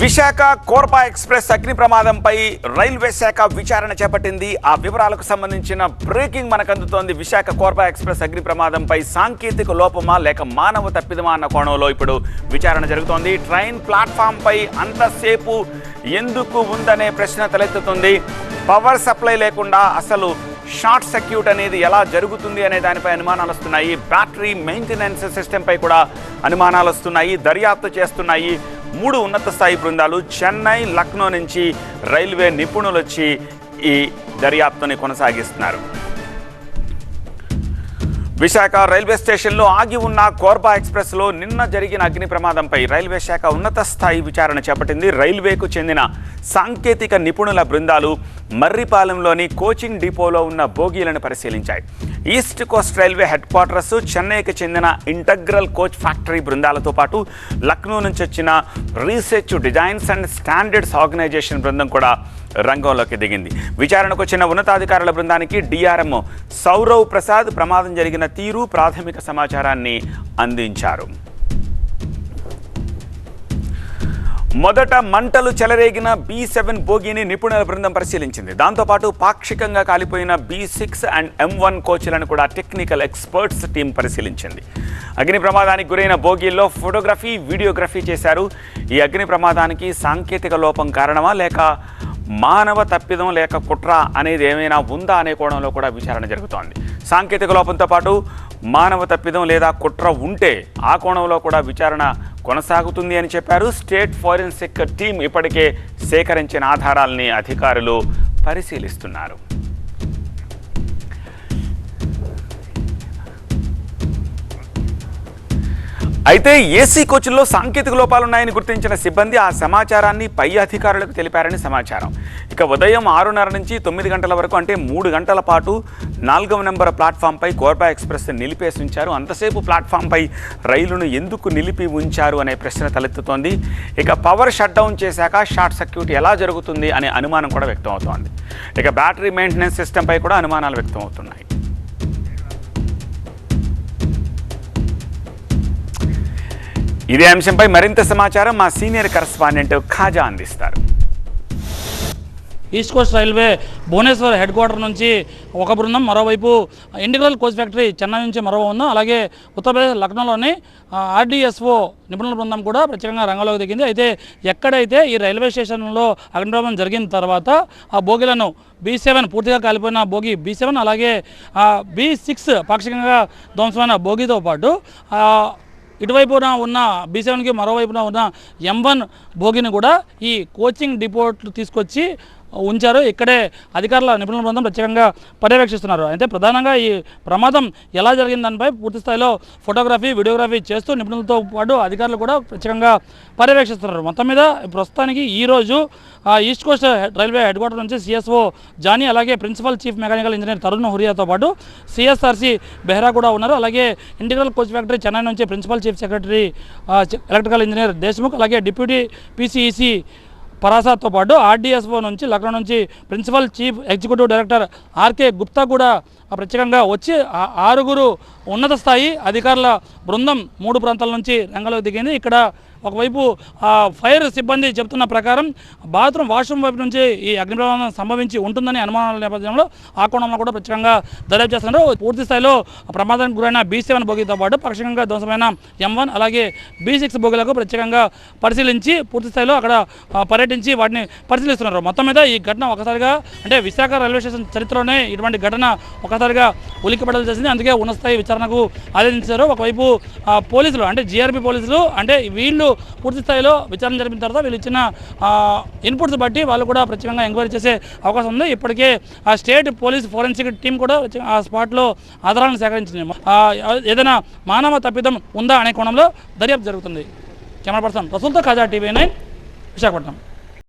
Visakha Korba express అగ్ని ప్రమాదంపై railway శాఖ విచారణ చేపట్టింది. ఆ వివరాలకు సంబంధించిన బ్రేకింగ్ మనకు అందుతోంది విశాఖ కోర్పా ఎక్స్ప్రెస్ అగ్ని ప్రమాదంపై సాంకేతిక లోపమా లేక మానవ తప్పిదమా అన్న కోణంలో ఇప్పుడు విచారణ జరుగుతోంది. ట్రైన్ ప్లాట్ఫామ్ పై అంతసేపు ఎందుకు ఉందనే ప్రశ్న తలెత్తుతుంది. పవర్ సప్లై లేకుండా అసలు షార్ట్ సర్క్యూట్ అనేది ఎలా జరుగుతుంది అనే దానిపై అనుమానాలు వస్తున్నాయి. బ్యాటరీ మెయింటెనెన్స్ సిస్టంపై కూడా అనుమానాలు వస్తున్నాయి. దర్యాప్తు చేస్తున్నాయి. మూడు ఉన్నత స్థాయి బృందాలు చెన్నై లక్నో నుంచి రైల్వే నిపుణులు వచ్చి ఈ దర్యాప్తుని కొనసాగిస్తున్నారు. విశాఖ రైల్వే స్టేషన్లో ఆగి ఉన్న కోర్బా ఎక్స్ప్రెస్లో నిన్న జరిగిన అగ్ని ప్రమాదంపై రైల్వే శాఖ ఉన్నత స్థాయి విచారణ చేపట్టింది. రైల్వేకు చెందిన సాంకేతిక నిపుణుల బృందాలు మర్రిపాలెంలోని కోచింగ్ డిపోలో ఉన్న బోగీలను పరిశీలించాయి. East coast railway headquarters చెన్నైకి చెందిన ఇంటగ్రల్ కోచ్ ఫ్యాక్టరీ బృందాలతో పాటు లక్నో నుంచి వచ్చిన research designs and standards organisation బృందం కూడా రంగంలోకి దిగింది. విచారణకు వచ్చిన ఉన్నతాధికారుల బృందానికి డిఆర్ఎం సౌరవ్ ప్రసాద్ ప్రమాదం జరిగిన తీరు ప్రాథమిక సమాచారాన్ని అందించారు. మొదట మంటలు చెలరేగిన బి సెవెన్ బోగిని నిపుణుల బృందం పరిశీలించింది. దాంతోపాటు పాక్షికంగా కాలిపోయిన B six and M one కోచ్లను కూడా టెక్నికల్ ఎక్స్పర్ట్స్ టీం పరిశీలించింది. అగ్ని ప్రమాదానికి గురైన బోగీల్లో ఫోటోగ్రఫీ వీడియోగ్రఫీ చేశారు. ఈ అగ్ని ప్రమాదానికి సాంకేతిక లోపం కారణమా లేక మానవ తప్పిదం లేక కుట్ర అనేది ఏమైనా ఉందా అనే కోణంలో కూడా విచారణ జరుగుతోంది. సాంకేతిక లోపంతో పాటు మానవ తప్పిదం లేదా కుట్ర ఉంటే ఆ కోణంలో కూడా విచారణ కొనసాగుతుంది అని చెప్పారు. స్టేట్ ఫారెన్సిక్ టీం ఇప్పటికే సేకరించిన ఆధారాల్ని అధికారులు పరిశీలిస్తున్నారు. అయితే ఏసీ కోచ్ల్లో సాంకేతిక లోపాలున్నాయని గుర్తించిన సిబ్బంది ఆ సమాచారాన్ని పై అధికారులకు తెలిపారని సమాచారం. ఇక ఉదయం ఆరున్నర నుంచి తొమ్మిది గంటల వరకు అంటే మూడు గంటల పాటు నాలుగవ నెంబర్ ప్లాట్ఫామ్పై కోర్బా ఎక్స్ప్రెస్ నిలిపేసి ఉంచారు అంతసేపు ప్లాట్ఫామ్పై రైలును ఎందుకు నిలిపి ఉంచారు అనే ప్రశ్న తలెత్తుతోంది. ఇక పవర్ షట్ డౌన్ చేశాక షార్ట్ సర్క్యూట్ ఎలా జరుగుతుంది అనే అనుమానం కూడా వ్యక్తం అవుతోంది ఇక బ్యాటరీ మెయింటెనెన్స్ సిస్టంపై కూడా అనుమానాలు వ్యక్తం అవుతున్నాయి ఇదే అంశంపై మరింత సమాచారం మా సీనియర్ కరస్పాండెంట్ ఖాజా అందిస్తారు. East coast railway Bhubaneswar headquarter నుంచి ఒక బృందం మరోవైపు ఇంటిగ్రల్ కోచ్ ఫ్యాక్టరీ చెన్నై నుంచి మరో బృందం అలాగే ఉత్తరప్రదేశ్ లక్నోలోని ఆర్డీఎస్ఓ నిపుణుల బృందం కూడా ప్రత్యేకంగా రంగంలోకి దిగింది. అయితే ఎక్కడైతే ఈ రైల్వే స్టేషన్లో అగ్నిప్రమాదం జరిగిన తర్వాత ఆ బోగిలను బీ సెవెన్ పూర్తిగా కాలిపోయిన బోగి బీ సెవెన్ అలాగే బీ సిక్స్ పాక్షికంగా ధ్వంసమైన బోగితో పాటు ఇటువైపున ఉన్న బీ సెవెన్కి మరోవైపున ఉన్న ఎం వన్ భోగిని కూడా ఈ కోచింగ్ డిపోట్లు తీసుకొచ్చి ఉంచారు. ఇక్కడే అధికారుల నిపుణుల బృందం ప్రత్యేకంగా పర్యవేక్షిస్తున్నారు. అయితే ప్రధానంగా ఈ ప్రమాదం ఎలా జరిగింది దానిపై పూర్తిస్థాయిలో ఫోటోగ్రఫీ వీడియోగ్రఫీ చేస్తూ నిపుణులతో పాటు అధికారులు కూడా ప్రత్యేకంగా పర్యవేక్షిస్తున్నారు. మొత్తం మీద ప్రస్తుతానికి ఈరోజు east coast railway headquarter నుంచి సిఎస్ఓ జానీ అలాగే principal chief mechanical engineer Tarun హురియాతో పాటు సిఎస్ఆర్సీ బెహ్రా కూడా ఉన్నారు. అలాగే ఇంటిగ్రల్ కోచ్ ఫ్యాక్టరీ చెన్నై నుంచి principal chief secretary electrical engineer Deshmukh అలాగే డిప్యూటీ పీసీఈసీ పరాసాతో పాటు ఆర్డీఎస్ఓ నుంచి లక్నో నుంచి principal chief executive director RK Gupta కూడా ప్రత్యేకంగా వచ్చి ఆరుగురు ఉన్నత స్థాయి అధికారుల బృందం మూడు ప్రాంతాల నుంచి రంగంలోకి దిగింది. ఇక్కడ ఒకవైపు ఆ ఫైర్ సిబ్బంది చెబుతున్న ప్రకారం బాత్రూమ్ వాష్రూమ్ వైపు నుంచి ఈ అగ్ని ప్రమాదం సంభవించి ఉంటుందని అనుమానాల నేపథ్యంలో ఆ కోణంలో కూడా ప్రత్యేకంగా దర్యాప్తు చేస్తున్నారు. పూర్తి స్థాయిలో ప్రమాదానికి గురైన బీ సెవెన్ బోగితో పాటు పాక్షికంగా ధ్వంసమైన ఎం వన్ అలాగే బీ సిక్స్ బోగిలకు ప్రత్యేకంగా పరిశీలించి పూర్తి స్థాయిలో అక్కడ పర్యటించి వాటిని పరిశీలిస్తున్నారు. మొత్తం మీద ఈ ఘటన ఒకసారిగా అంటే విశాఖ రైల్వే స్టేషన్ చరిత్రలోనే ఇటువంటి ఘటన ఒకసారిగా ఉలిక్కిపడలు చేసింది అందుకే ఉన్నతస్థాయి విచారణకు ఆదేశించారు. ఒకవైపు పోలీసులు అంటే జీఆర్పీ పోలీసులు అంటే వీళ్ళు పూర్తి స్థాయిలో విచారణ జరిపిన తర్వాత వీళ్ళు ఇచ్చిన ఇన్పుట్స్ బట్టి వాళ్ళు కూడా ప్రత్యేకంగా ఎంక్వైరీ చేసే అవకాశం ఉంది. ఇప్పటికే ఆ స్టేట్ పోలీస్ ఫోరెన్సిక్ టీం కూడా ఆ స్పాట్లో ఆధారాలను సేకరించింది. ఏదైనా మానవ తప్పిదం ఉందా అనే కోణంలో దర్యాప్తు జరుగుతుంది. కెమెరా పర్సన్ రసూల్తో ఖాజా టీవీ నైన్ విశాఖపట్నం.